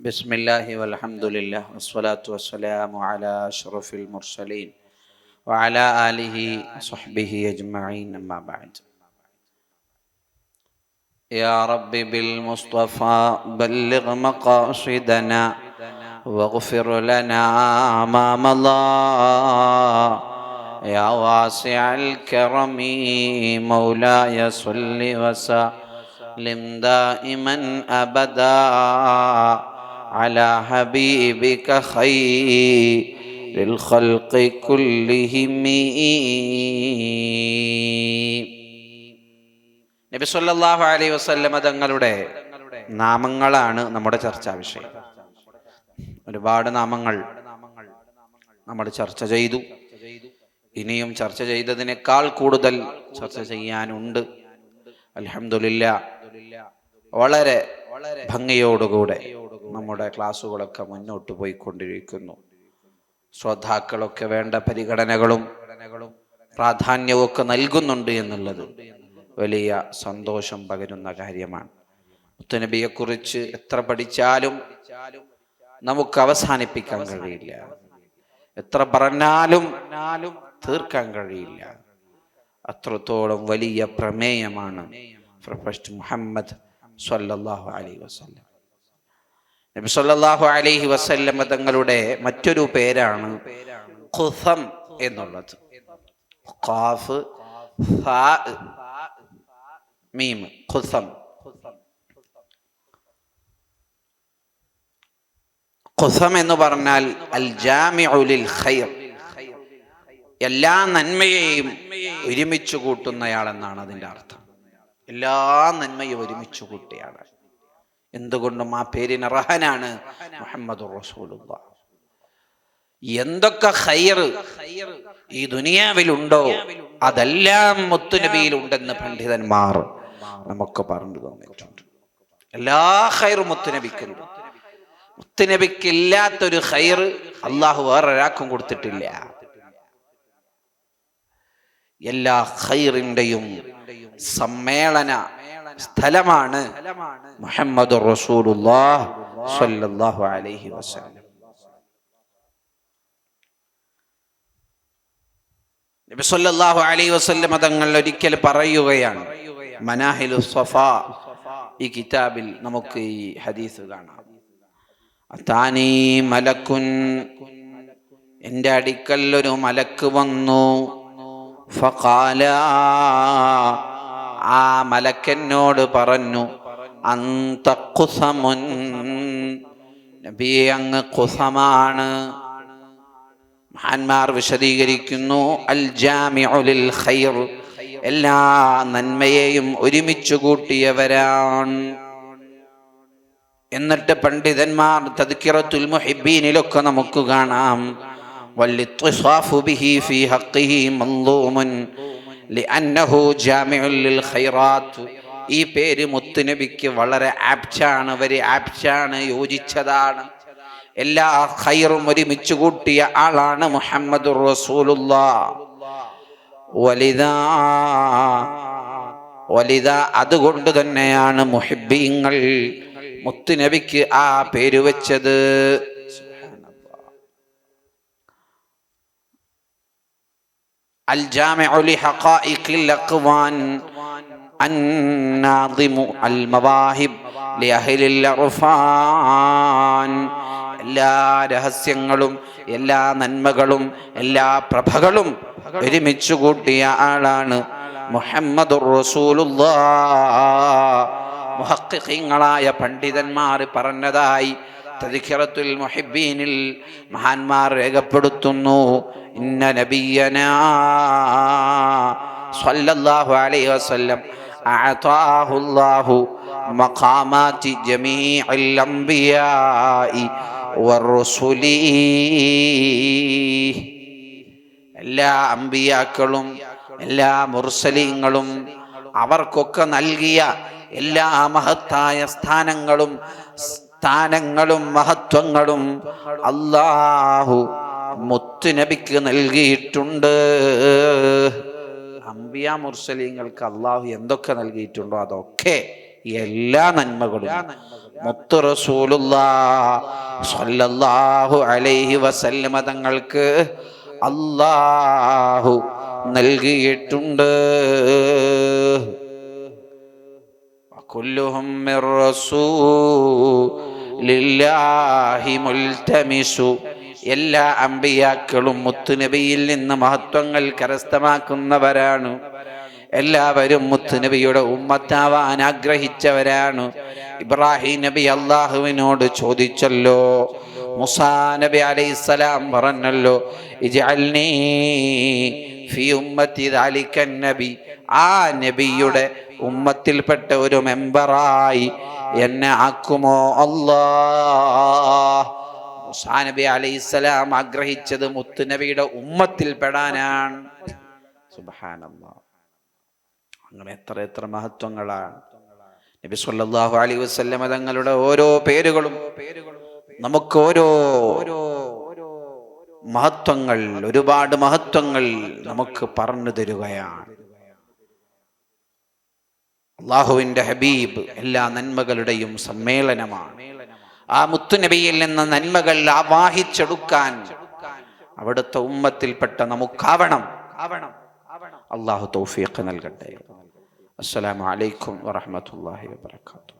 بسم الله والحمد لله والصلاة والسلام على أشرف المرسلين وعلى آله وصحبه أجمعين أما بعد. يا رب بالمصطفى بلغ مقاصدنا واغفر لنا ما مضى يا واسع الكرم مولاي صل وسلم دائما ابدا. على حبيبك خير الخلق كلهم നബി സല്ലല്ലാഹു അലൈഹി വസല്ലമ തങ്ങളുടെ നാമങ്ങളാണ് നമ്മുടെ ചർച്ചാ വിഷയം ഒരുപാട് നാമങ്ങൾ നമ്മൾ ചർച്ച ചെയ്തു ഇനിയും ചർച്ച ചെയ്തതിനേക്കാൾ കൂടുതൽ ചർച്ച ചെയ്യാനുണ്ട് അൽഹംദുലില്ല വളരെ ഭംഗിയോടുകൂടെ നമ്മുടെ ക്ലാസ്സുകളൊക്കെ മുന്നോട്ട് പോയിക്കൊണ്ടിരിക്കുന്നു. ശ്രോതാക്കളൊക്കെ വേണ്ട പരിഗണനകളും പ്രാധാന്യവും ഒക്കെ നൽകുന്നുണ്ട് എന്നുള്ളത് വലിയ സന്തോഷം പകരുന്ന കാര്യമാണ്. മുത്തനബിയെക്കുറിച്ച് എത്ര പഠിച്ചാലും നമുക്ക് അവസാനിപ്പിക്കാൻ കഴിയില്ല. എത്ര പറഞ്ഞാലും തീർക്കാൻ കഴിയില്ല. അത്രത്തോളം വലിയ പ്രമേയമാണ് മുഹമ്മദ് സല്ലല്ലാഹു അലൈഹി വസല്ലം. നബി സല്ലല്ലാഹു അലൈഹി വസല്ലം തങ്ങളുടെ മറ്റൊരു പേരാണ് ഖുസം എന്നുള്ളത്. ഖാഫ് മീം ഖുസം ഖുസം എന്ന് പറഞ്ഞാൽ അൽ ജാമിഉലിൽ ഖൈർ എല്ലാ നന്മയെയും ഒരുമിച്ച് കൂട്ടുന്നയാളെന്നാണ് അതിന്റെ അർത്ഥം. എല്ലാ നന്മയും ഒരുമിച്ച് കൂട്ടിയാണ്. എന്തുകൊണ്ടും ആ പേരിന് റഹനാണ് മുഹമ്മദ് റസൂലുള്ള. എന്തൊക്കെ ഖൈർ ഈ ദുനിയാവിലുണ്ടോ അതെല്ലാം മുത്തുനബിയിൽ ഉണ്ടെന്ന് പണ്ഡിതന്മാർ നമുക്ക് പറഞ്ഞു തന്നിട്ടുണ്ട്. എല്ലാ ഹൈറും മുത്തുനബിക്കുണ്ട്. മുത്തുനബിക്ക് ഇല്ലാത്തൊരു ഖൈർ അള്ളാഹു വേറൊരാൾക്കും കൊടുത്തിട്ടില്ല. എല്ലാ ഹൈറിന്റെയും സമ്മേളന സ്ഥലമാണ്. മുഹമ്മദ് സ്വല്ലല്ലാഹു അലൈഹി വസല്ലം. നബി സല്ലല്ലാഹു അലൈഹി വസല്ലം തങ്ങൾ ഒരിക്കൽ പറയുകയാണ് മനാഹിലു സഫ ഈ കിതാബിൽ നമുക്ക് ഈ ഹദീസ് കാണാം. അതാനി മലക്കുൻ എന്റെ അടുക്കൽ ഒരു മലക്ക് വന്നു ഫഖാല മലക്കെന്നോട് പറഞ്ഞു അന്ത കുസമുൻ നബി അങ്ങ് കുസമാണ് മഹാന്മാർ വിശദീകരിക്കുന്നു അൽ ജാമിഉലിൽ ഖൈർ എല്ലാ നന്മയെയും ഒരുമിച്ച് കൂട്ടിയവരാണ്. എന്നിട്ട് പണ്ഡിതന്മാർ തദ്ക്കിറത്തുൽ മുഹിബ്ബീനിലൊക്കെ നമുക്ക് കാണാം. വല്ലിത്വസാഫു ബിഹി ഫീ ഹഖ്ഖിഹി മൻളൂമുൻ ജാമിഉൽ ഖൈറാത്ത്. ഈ പേര് മുത്തുനബിക്ക് വളരെ ആപ്റ്റാണ് വരെ ആപ്റ്റാണ് യോജിച്ചതാണ്. എല്ലാ ഖൈറും ഒരുമിച്ച് കൂട്ടിയ ആളാണ് മുഹമ്മദ് വലിത അതുകൊണ്ട് തന്നെയാണ് മുഹിബിങ്ങൾ മുത്തുനബിക്ക് ആ പേര് വെച്ചത്. അൽ ജാമിഉ ലിഹഖായിഖിൽ അഖ്വാൻ الناظم المواهب لأهل العرفان എല്ലാ രഹസ്യങ്ങളും എല്ലാ നന്മകളും എല്ലാ പ്രഭകളും ഒരുമിച്ച് കൂട്ടിയ ആളാണ് മുഹമ്മദ് മുഹക്കിങ്ങളായ പണ്ഡിതന്മാർ പറഞ്ഞതായി തദിഖിറത്തുൽ മുഹിബീനിൽ മഹാന്മാർ രേഖപ്പെടുത്തുന്നു ഇന്ന നബിയന സ്വല്ലല്ലാഹു അലൈഹി വസല്ലം أعطاه الله مقامات جميع الأنبياء والرسل എല്ലാ അമ്പിയാക്കളും എല്ലാ മുർസലീങ്ങളും അവർക്കൊക്കെ നൽകിയ എല്ലാ മഹത്തായ സ്ഥാനങ്ങളും സ്ഥാനങ്ങളും മഹത്വങ്ങളും അള്ളാഹു മുത്തുനബിക്ക് നൽകിയിട്ടുണ്ട്. അംബിയ മുർസലീങ്ങൾക്ക് അള്ളാഹു എന്തൊക്കെ നൽകിയിട്ടുണ്ടോ അതൊക്കെ എല്ലാ നന്മകളും. മുത്തു റസൂലുല്ലാഹു അലൈഹി വസല്ലമ തങ്ങൾക്ക് അള്ളാഹു നൽകിയിട്ടുണ്ട്. റസൂ ലില്ലാഹി മുൽതമിസു. എല്ലാ അമ്പിയാക്കളും മുത്തുനബിയിൽ നിന്ന് മഹത്വങ്ങൾ കരസ്ഥമാക്കുന്നവരാണ്. എല്ലാവരും മുത്തുനബിയുടെ ഉമ്മത്താവാൻ ആഗ്രഹിച്ചവരാണ്. ഇബ്രാഹിം നബി അള്ളാഹുവിനോട് ചോദിച്ചല്ലോ മുസാ നബി അലൈസലാം പറഞ്ഞല്ലോ ഉമ്മത്തി നബി. ആ നബിയുടെ ഉമ്മത്തിൽപ്പെട്ട ഒരു മെമ്പറായി എന്നെ ആക്കുമോ അല്ലാ അലൈഹി നബി അലൈഹിസ്സലാം ആഗ്രഹിച്ചത് മുത്തുനബിയുടെ ഉമ്മത്തിൽ പെടാനാണ്. അങ്ങനെ എത്ര എത്ര മഹത്വങ്ങളാണ്. നബി സല്ലല്ലാഹു അലൈഹി വസല്ലമ തങ്ങളുടെ ഓരോ പേരുകളും നമുക്ക് ഓരോ മഹത്വങ്ങൾ ഒരുപാട് മഹത്വങ്ങൾ നമുക്ക് പറഞ്ഞു തരുകയാണ്. അള്ളാഹുവിന്റെ ഹബീബ് എല്ലാ നന്മകളുടെയും സമ്മേളനമാണ്. ആ മുത്തുനബിയിൽ നിന്ന് നന്മകൾ ആവാഹിച്ചെടുക്കാൻ അവിടുത്തെ ഉമ്മത്തിൽപ്പെട്ട നമുക്കാവണം. അള്ളാഹു തൗഫീഖ് നൽകട്ടെ. അസ്സലാമു അലൈക്കും വറഹ്മത്തുള്ളാഹി വബറകാതുഹു.